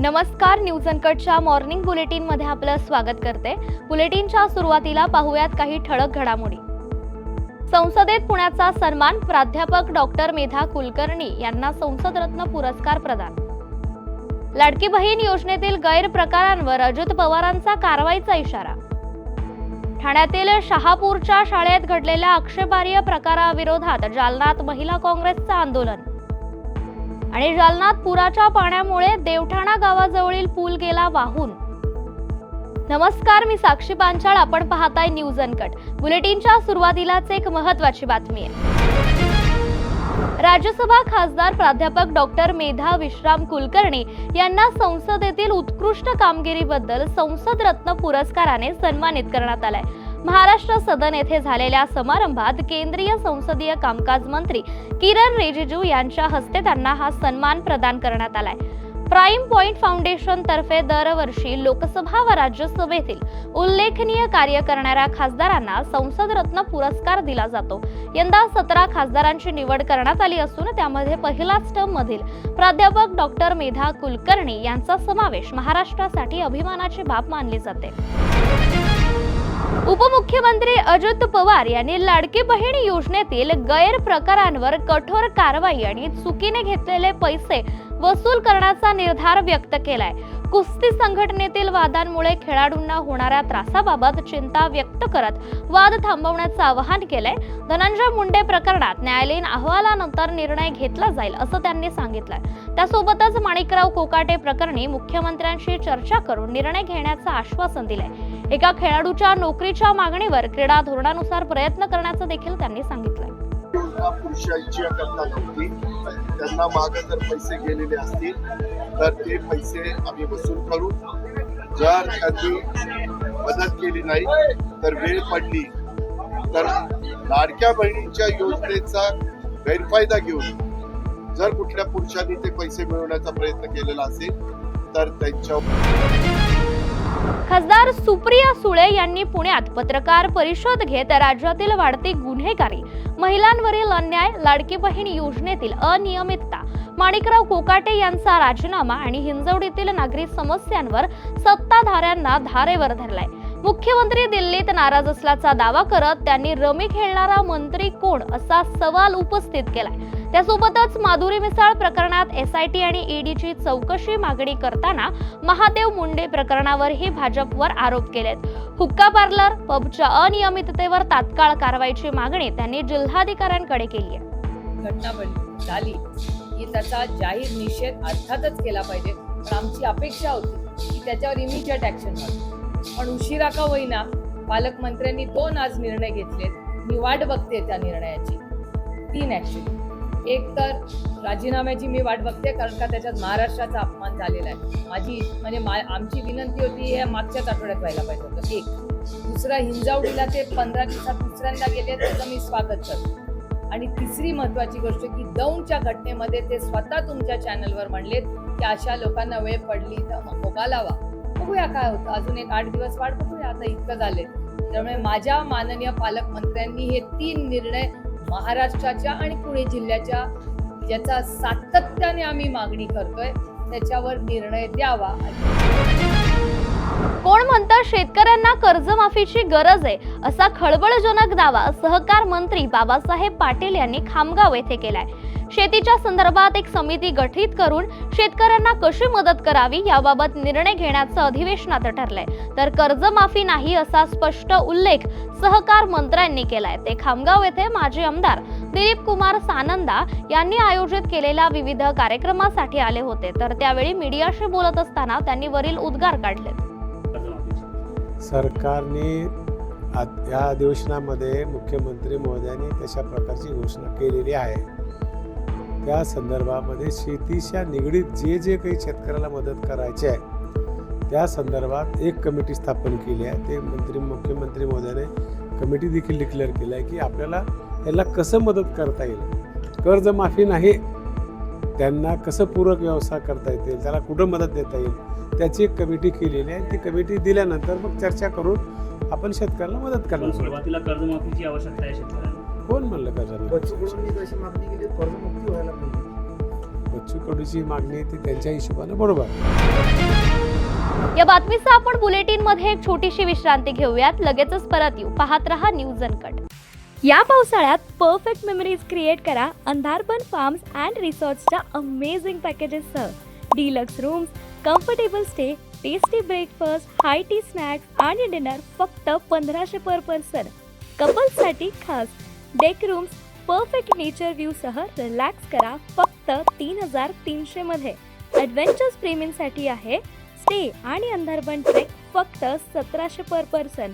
नमस्कार news अनकटच्या morning बुलेटिनमध्ये आपलं स्वागत करते. बुलेटिनच्या सुरुवातीला पाहूयात काही ठळक घडामोडी. संसदेत पुण्याचा सन्मान प्राध्यापक डॉक्टर मेधा कुलकर्णी यांना संसदरत्न पुरस्कार प्रदान. लाडकी बहीण योजनेतील गैरप्रकारांवर अजित पवारांचा कारवाईचा इशारा. ठाण्यातील शहापूरच्या शाळेत घडलेल्या आक्षेपार्ह प्रकाराविरोधात जालनात महिला काँग्रेसचं आंदोलन. आणि जालनात पुराच्या पाण्यामुळे देवठाणा गावाजवळील पूल गेला वाहून. नमस्कार मी साक्षी पांचाळ. आपण पाहताय न्यूज अनकट. बुलेटिनच्या सुरुवातीलाच एक महत्वाची बातमी आहे. राज्यसभा खासदार प्राध्यापक डॉक्टर मेधा विश्राम कुलकर्णी यांना संसदेतील उत्कृष्ट कामगिरीबद्दल संसद रत्न पुरस्काराने सन्मानित करण्यात आलाय. महाराष्ट्र सदन येथे झालेल्या समारंभात केंद्रीय संसदीय कामकाज मंत्री किरण रिजिजू यांच्या हस्ते त्यांना हा सन्मान प्रदान करण्यात आलाय. प्राईम पॉइंट फाउंडेशन तर्फे दरवर्षी लोकसभा व राज्यसभेतील उल्लेखनीय कार्य करणाऱ्या खासदारांना संसद रत्न पुरस्कार दिला जातो. यंदा सतरा खासदारांची निवड करण्यात आली असून त्यामध्ये पहिलाच टर्म मधील प्राध्यापक डॉक्टर मेधा कुलकर्णी यांचा समावेश महाराष्ट्रासाठी अभिमानाची बाब मानली जाते. उपमुख्यमंत्री अजित पवार यांनी लाडकी बहीण योजनेतील गैरप्रकारांवर कठोर कारवाई आणि चुकीने घेतलेले पैसे वसूल करण्याचा निर्धार व्यक्त केलाय. कुस्ती संघटनेतील वादांमुळे खेळाडूंना होणाऱ्या त्रासाबाबत चिंता व्यक्त करत वाद थांबवण्याचं आवाहन केलंय. धनंजय मुंडे प्रकरणात न्यायालयीन अहवालानंतर निर्णय घेतला जाईल असं त्यांनी सांगितलंय. त्यासोबतच माणिकराव कोकाटे प्रकरणी मुख्यमंत्र्यांशी चर्चा करून निर्णय घेण्याचं आश्वासन दिलंय. एका खेळाडूच्या नोकरीच्या मागणीवर क्रीडा धोरणानुसार प्रयत्न करण्याचं देखील त्यांनी सांगितलं पुरुषांची करता नव्हती त्यांना माग जर पैसे गेलेले असतील तर ते पैसे आम्ही वसूल करू. जर त्यांनी मदत केली नाही तर वेळ पडली तर लाडक्या बहिणीच्या योजनेचा गैरफायदा घेऊन जर कुठल्या पुरुषांनी ते पैसे मिळवण्याचा प्रयत्न केलेला असेल तर त्यांच्या खासदार सुप्रिया सुळे यांनी पुण्यात पत्रकार परिषद घेत राज्यातील वाढती गुन्हेगारी महिलांवरील अन्याय लाडकी बहीण योजनेतील अनियमितता माणिकराव कोकाटे यांचा राजीनामा आणि हिंजवडीतील नागरी समस्यांवर सत्ताधाऱ्यांना धारेवर धरलाय. मुख्यमंत्री दिल्लीत नाराज असल्याचा दावा करत त्यांनी रमी खेळणारा मंत्री कोण असा सवाल उपस्थित केलाय. त्यासोबतच माधुरी मिसाळ प्रकरणात एस आय टी आणि ईडीची चौकशी मागणी करताना महादेव मुंडे प्रकरणावरही भाजपवर आरोप केलेत. हुक्का पार्लर पबच्या अनियमिततेवर तात्काळ कारवाईची मागणी त्यांनी जिल्हाधिकाऱ्यांकडे केली आहे. घटना झाली. की त्याचा जाहीर निषेध अर्थातच केला पाहिजे. पण आमची अपेक्षा होती की त्याच्यावर इमिजिएट ऍक्शन व्हावी पण उशिरा का होईना पालकमंत्र्यांनी दोन आज निर्णय घेतलेत. मी वाट बघते त्या निर्णयाची. तीन ॲक्च्युली एक तर राजीनाम्याची मी वाट बघते कारण का त्याच्यात महाराष्ट्राचा अपमान झालेला आहे. माझी म्हणजे मा आमची विनंती होती हे मागच्याच आठवड्यात व्हायला पाहिजे होतं. एक दुसरा हिंजावडीला ते पंधरा दिवसात दुसऱ्यांदा गेले त्याचं मी स्वागत करतो. आणि तिसरी महत्वाची गोष्ट की दौंडच्या घटनेमध्ये ते स्वतः तुमच्या चॅनलवर म्हणलेत की अशा लोकांना वेळ पडली तर मग मोका लावा बघूया काय होतं. अजून एक आठ दिवस वाट बघूया. आता इतकं झाले त्यामुळे माझ्या माननीय पालकमंत्र्यांनी हे तीन निर्णय महाराष्ट्राच्या आणि पुणे जिल्ह्याच्या ज्याचा सातत्याने आम्ही मागणी करतोय त्याच्यावर निर्णय द्यावा. कोण म्हणतं शेतकऱ्यांना कर्जमाफीची गरज आहे? असा खळबळजनक दावा सहकार मंत्री बाबासाहेब पाटील यांनी खामगाव येथे केलाय. शेतीच्या संदर्भात एक समिती गठीत करून शेतकऱ्यांना कशी मदत करावी याबाबत निर्णय घेण्याचं अधिवेशनात ठरलंय. तर कर्जमाफी नाही असा स्पष्ट उल्लेख सहकार मंत्र्यांनी केलाय. ते खामगाव येथे माजी आमदार दिलीप कुमार सानंदा यांनी आयोजित केलेल्या विविध कार्यक्रमासाठी आले होते. तर त्यावेळी मीडियाशी बोलत असताना त्यांनी वरील उद्गार काढले. सरकारने या अधिवेशनामध्ये मुख्यमंत्री महोदयांनी तशा प्रकारची घोषणा केलेली आहे. त्या संदर्भामध्ये शेतीच्या निगडीत जे जे काही शेतकऱ्याला मदत करायची आहे त्या संदर्भात एक कमिटी स्थापन केली आहे. ते मंत्री मुख्यमंत्री महोदयाने कमिटी देखील डिक्लेअर केलं आहे की आपल्याला याला कसं मदत करता येईल? कर्जमाफी नाही त्यांना कसं पूरक व्यवसाय करता येतील? त्याला कुठं मदत देता येईल? त्याची एक कमिटी केलेली आहे. ती कमिटी दिल्यानंतर मग चर्चा करून आपण शेतकऱ्याला मदत करणार. सुरुवातीला कर्जमाफीची आवश्यकता आहे शेतकऱ्याला. कोण म्हणलं बच्चूकडून जशी मागणी केली कर्जमुक्ती व्हायला पाहिजे. बच्चू कडूची मागणी ती त्यांच्या हिशोबाने बरोबर. या बातमीचा आपण बुलेटिनमध्ये एक छोटीशी विश्रांती घेऊयात. लगेचच परत येऊ. पाहत रहा न्यूज अनकट. या पावसाळ्यात परफेक्ट मेमरीज क्रिएट करा अंधारबन फार्म्स अँड रिसॉर्ट्सच्या amazing पॅकेजेससह deluxe rooms comfortable stay tasty breakfast high tea snacks आणि डिनर फक्त पंधराशे पर पर्सन कपल्ससाठी खास. Deck rooms perfect nature view सह रिलॅक्स करा फक्त तीन हजार तीनशे मध्ये. ॲडव्हेंचर्स प्रेमींसाठी आहे स्टे आणि अंधारबन ट्रेक फक्त सतराशे पर पर्सन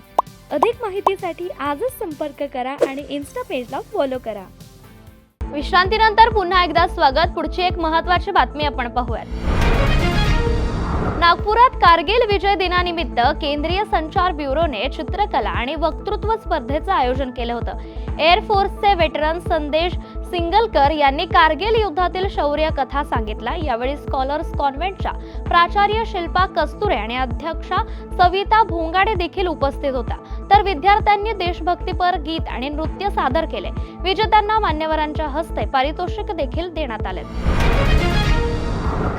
अधिक माहितीसाठी आजच संपर्क करा आणि इन्स्टा पेजला फॉलो करा. विश्रांतीनंतर पुन्हा एकदा स्वागत. पुढची एक महत्वाची बातमी आपण पाहूयात. नागपुरात कारगिल विजय दिनानिमित्त केंद्रीय संचार ब्युरोने चित्रकला आणि वक्तृत्व स्पर्धेचं आयोजन केलं होतं. एअरफोर्सचे वेटरन संदेश सिंगलकर यांनी कारगिल युद्धातील शौर्य कथा सांगितला. यावेळी स्कॉलर्स कॉन्व्हेंटच्या प्राचार्य शिल्पा कस्तुरे आणि अध्यक्षा सविता भोंगाडे देखील उपस्थित होत्या तर विद्यार्थ्यांनी देशभक्तीपर गीत आणि नृत्य सादर केले. विजेत्यांना मान्यवरांच्या हस्ते पारितोषिक देखील देण्यात आले.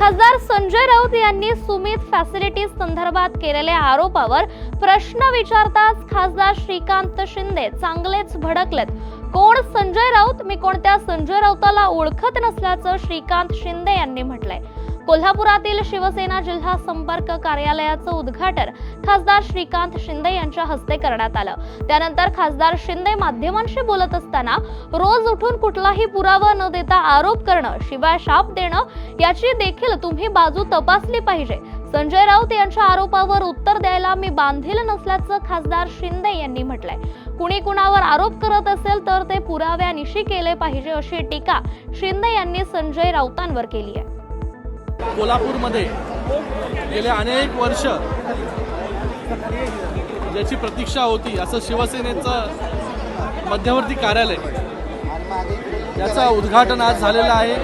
खासदार संजय राऊत यांनी सुमित फॅसिलिटीज संदर्भात केलेल्या आरोपावर प्रश्न विचारताच खासदार श्रीकांत शिंदे चांगलेच भडकलेत. कोण संजय राऊत? मी कोणत्या संजय राऊताला ओळखत नसल्याचं श्रीकांत शिंदे यांनी म्हटलंय. कोल्हापुरातील शिवसेना जिल्हा संपर्क कार्यालयाचं उद्घाटन खासदार श्रीकांत शिंदे यांच्या हस्ते करण्यात आलं. त्यानंतर खासदार शिंदे माध्यमांशी बोलत असताना रोज उठून कुठलाही पुरावा न देता आरोप करणं शिवाय शाप देणं याची देखील तुम्ही बाजू तपासली पाहिजे. संजय राऊत यांच्या आरोपावर उत्तर द्यायला मी बांधील नसल्याचं खासदार शिंदे यांनी म्हटलंय. कुणी कुणावर आरोप करत असेल तर ते पुराव्यानिशी केले पाहिजे अशी टीका शिंदे यांनी संजय राऊतांवर केली आहे. कोल्हापूरमध्ये गेले अनेक वर्ष ज्याची प्रतीक्षा होती असं शिवसेनेचं मध्यवर्ती कार्यालय याचं उद्घाटन आज झालेलं आहे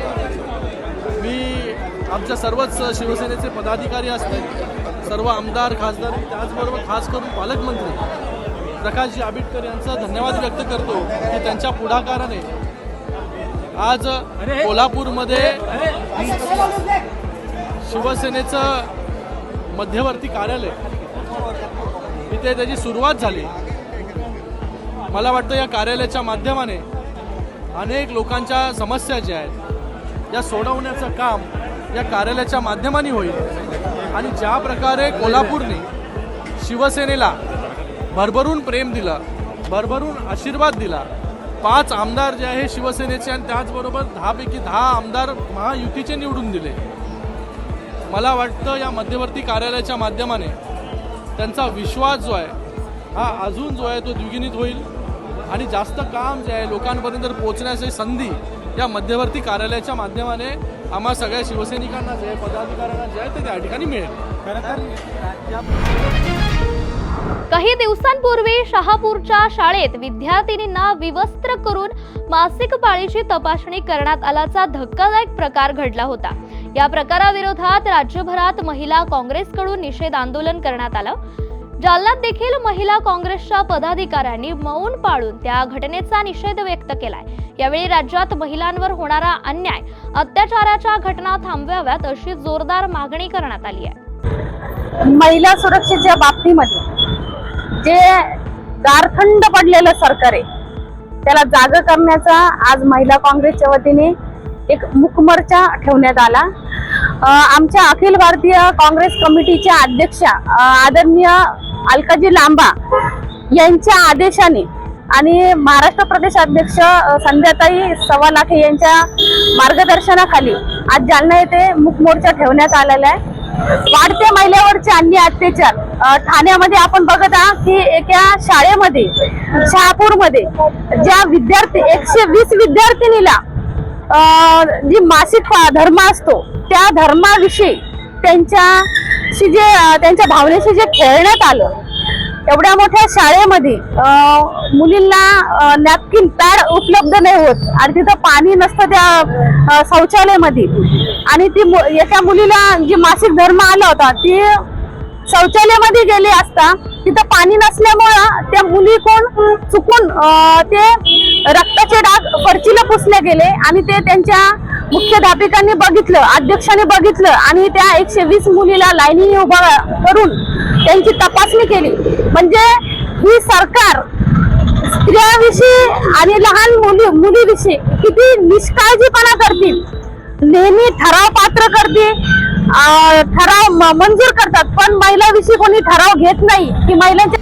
मी आमच्या सर्वच शिवसेनेचे पदाधिकारी असतील सर्व आमदार खासदार त्याचबरोबर खास करून पालकमंत्री प्रकाशजी आंबेडकर यांचा धन्यवाद व्यक्त करतो की त्यांच्या पुढाकाराने आज कोल्हापूरमध्ये शिवसेनेचं मध्यवर्ती कार्यालय. इथे त्याची सुरुवात झाली. मला वाटतं या कार्यालयाच्या माध्यमाने अनेक लोकांच्या समस्या ज्या आहेत या सोडवण्याचं काम या कार्यालयाच्या माध्यमाने होईल. आणि ज्या प्रकारे कोल्हापूरने शिवसेनेला भरभरून प्रेम दिलं भरभरून आशीर्वाद दिला पाच आमदार जे आहे शिवसेनेचे आणि त्याचबरोबर दहापैकी दहा आमदार महायुतीचे निवडून दिले. मला वाटतं या मध्यवर्ती कार्यालयाच्या माध्यमाने त्यांचा विश्वास जो आहे हा अजून जो आहे तो द्विगुणित होईल. आणि जास्त काम जे आहे लोकांपर्यंत पोहोचण्याची संधी या मध्यवर्ती कार्यालयाच्या माध्यमाने आम्हा सगळ्या शिवसैनिकांना जे आहे पदाधिकाऱ्यांना जे आहे ते त्या ठिकाणी मिळेल. काही दिवसांपूर्वी शहापूरच्या शाळेत विद्यार्थिनींना विवस्त्र करून मासिक पाळीची तपासणी करण्यात आल्याचा धक्कादायक प्रकार घडला होता. या प्रकाराविरोधात राज्यभरात महिला काँग्रेसकडून निषेध आंदोलन करण्यात आलं. जालन्यात देखील महिला काँग्रेसच्या पदाधिकाऱ्यांनी मौन पाळून त्या घटनेचा निषेध व्यक्त केलाय. यावेळी राज्यात महिलांवर होणारा अन्याय अत्याचाराच्या घटना थांबवाव्यात अशी जोरदार मागणी करण्यात आली आहे. महिला सुरक्षेच्या बाबतीमध्ये जे गारखंड पडलेलं सरकार आहे त्याला जाग करण्याचा आज महिला काँग्रेसच्या वतीने एक मुखमोर्चा ठेवण्यात आला. आमच्या अखिल भारतीय काँग्रेस कमिटीच्या अध्यक्षा आदरणीय अलकाजी लांबा यांच्या आदेशाने आणि महाराष्ट्र प्रदेश अध्यक्ष संध्याताई सव्वा लाखे यांच्या मार्गदर्शनाखाली आज जालना येथे मुखमोर्चा ठेवण्यात आलेला आहे. वाढत्या महिलेवरचे अन्य अत्याचार ठाण्यामध्ये आपण बघत आहात की एका शाळेमध्ये शहापूरमध्ये ज्या विद्यार्थी एकशे वीस विद्यार्थिनीला जी मासिक पा- धर्म असतो त्या धर्माविषयी त्यांच्याशी जे त्यांच्या भावनेशी जे खेळण्यात आलं एवढ्या मोठ्या शाळेमध्ये मुलींना नॅपकिन पॅड उपलब्ध नाही होत आणि तिथं पाणी नसतं त्या शौचालयामध्ये. आणि ती मु- एका मुलीला जी मासिक धर्म आला होता ती शौचालयामध्ये गेली असता तिथं पाणी नसल्यामुळं त्या मुली कोण चुकून ते रक्ताचे डाग फरचीला पुसले गेले आणि ते त्यांच्या मुख्याध्यापिकांनी बघितलं अध्यक्षाने बघितलं आणि त्या एकशे वीस मुलीला लाईनीने उभा करून त्यांची तपासणी केली. म्हणजे ही सरकार स्त्रियाविषयी आणि लहान मुली मुलीविषयी किती निष्काळजीपणा करतील नेहमी ठराव पात्र करते ठराव मंजूर करतात पण महिलाविषयी कोणी ठराव घेत नाही की महिलांच्या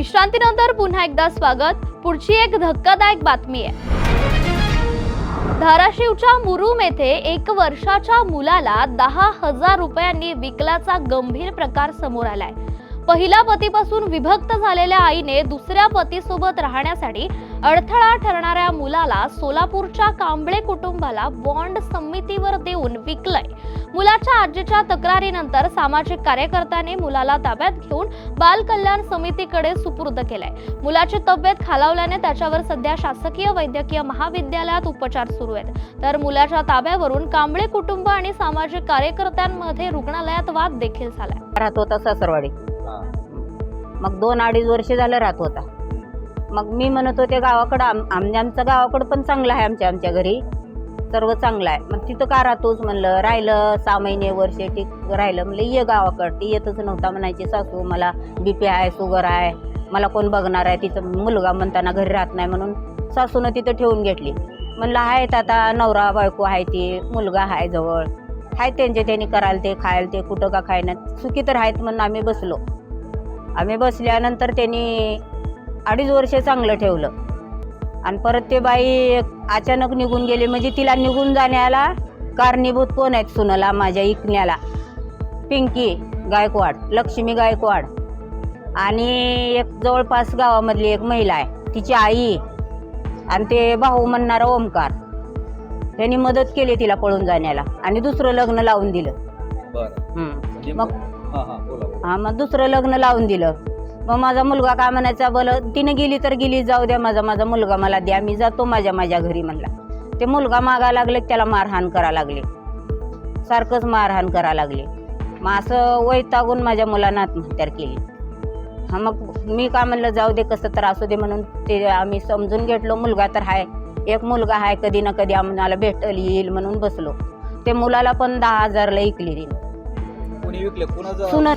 विश्रांतीनंतर पुन्हा एकदा स्वागत. पुढची एक धक्कादायक बातमी आहे. धाराशिवच्या मुरुम येथे एक वर्षाच्या मुलाला दहा हजार रुपयांनी विकल्याचा गंभीर प्रकार समोर आलाय. पहिल्या पतीपासून विभक्त झालेल्या आईने दुसऱ्या पतीसोबत राहण्यासाठी अडथळा ठरणाऱ्या मुलाला सोलापूरच्या कांबळे कुटुंबाला बॉन्ड समितीवर देऊन विकलंय. मुलाच्या आजीच्या तक्रारीनंतर सामाजिक कार्यकर्त्याने मुलाला ताब्यात घेऊन बाल कल्याण समितीकडे सुपूर्द केलाय. मुलाची तब्येत खालावल्याने त्याच्यावर सध्या शासकीय वैद्यकीय महाविद्यालयात उपचार सुरू आहेत. तर मुलाच्या ताब्यावरून कांबळे कुटुंब आणि सामाजिक कार्यकर्त्यांमध्ये रुग्णालयात वाद देखील झालाय. राहतो तसा सर्वाडी. मग दोन अडीच वर्ष झालं राहत होता. मग मी म्हणत होते गावाकडं आम आम- आमचं गावाकडं पण चांगलं आहे आमच्या आमच्या घरी. सर्व चांगलं आहे. मग तिथं का राहतोच म्हणलं राहिलं सहा महिने वर्ष ठीक राहिलं. म्हणलं ये गावाकडं. ती येतच नव्हता म्हणायची सासू मला बी पी आहे शुगर आहे. मला कोण बघणार आहे? तिचं मुलगा म्हणताना घरी राहत नाही म्हणून सासूनं तिथं ठेवून घेतली. म्हणलं आहेत आता नवरा बायको आहे ती मुलगा आहे जवळ. आहेत त्यांचे त्यांनी करायला ते खायला ते कुठं का खायना. सुखी तर आहेत म्हणून आम्ही बसलो. आम्ही बसल्यानंतर त्यांनी अडीच वर्ष चांगलं ठेवलं. आणि परत ते बाई अचानक निघून गेली. म्हणजे तिला निघून जाण्याला कारणीभूत कोण आहेत सुनला माझ्या इकण्याला? पिंकी गायकवाड लक्ष्मी गायकवाड. आणि एक जवळपास गावामधली एक महिला आहे. तिची आई आणि ते भाऊ म्हणणारा ओमकार. त्यांनी मदत केली तिला पळून जाण्याला आणि दुसरं लग्न लावून दिलं. हम्म. मग हा मग दुसरं लग्न लावून दिलं. मग माझा मुलगा काय म्हणायचा बोल तिने गेली तर गेली जाऊ द्या माझा माझा मुलगा मला द्या मी जातो माझ्या माझ्या घरी म्हणला. ते मुलगा मागा लागले त्याला मारहाण करा लागले. सारखंच मारहाण करा लागले. मग असं वैतागून माझ्या मुलानं आत्महत्या केली. हा मग मी का म्हणलं जाऊ दे कसं तर असू दे म्हणून ते आम्ही समजून घेतलो मुलगा तर हाय. एक मुलगा हाय कधी ना कधी आम्हाला भेटल येईल म्हणून बसलो. ते मुलाला पण दहा हजारला ऐकली तिने. कोणी विकले? कोणाचं? सुन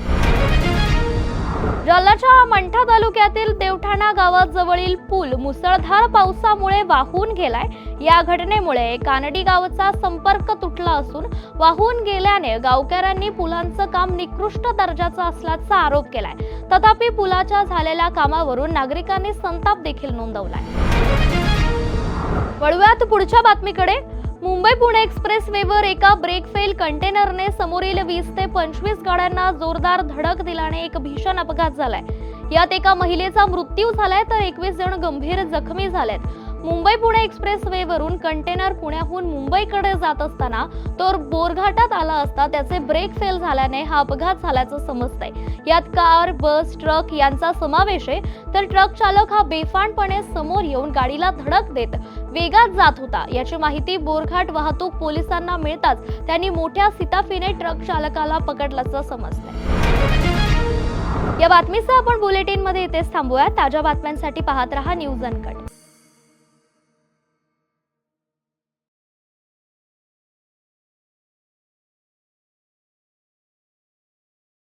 जालन्याच्या मंठा तालुक्यातील देवठाणा गावाजवळील पूल मुसळधार पावसामुळे वाहून गेलाय. या घटनेमुळे कानडी गावचा संपर्क तुटला असून वाहून गेल्याने गावकऱ्यांनी पुलांचं काम निकृष्ट दर्जाचं असल्याचा आरोप केलाय. तथापि पुलाच्या झालेल्या कामावरून नागरिकांनी संताप देखील नोंदवलाय. वळूयात पुढच्या बातमीकडे. मुंबई पुणे एक्सप्रेस वेवर एका ब्रेक फेल कंटेनरने समोरील वीस ते पंचवीस गाड्यांना जोरदार धडक दिल्याने एक भीषण अपघात झालाय. यात एका महिलेचा मृत्यू झालाय तर एकवीस जण गंभीर जखमी झालेत. मुंबई पुणे एक्सप्रेस वेवरून कंटेनर पुण्याहून मुंबईकडे जात असताना तो बोरघाटात आला असता त्याचे ब्रेक फेल झाल्याने हा अपघात झाल्याचं समजतंय. यात कार बस ट्रक यांचा समावेश आहे. तर ट्रक चालक हा बेफाणपणे समोर येऊन गाडीला धडक देत वेगात जात होता. याची माहिती बोरघाट वाहतूक पोलिसांना मिळताच त्यांनी मोठ्या सिताफीने ट्रक चालकाला पकडल्याचं समजतंय. या बातमीसह आपण बुलेटिनमध्ये इथेच थांबूया ताज्या बातम्यांसाठी पाहत रहा न्यूज अनकट.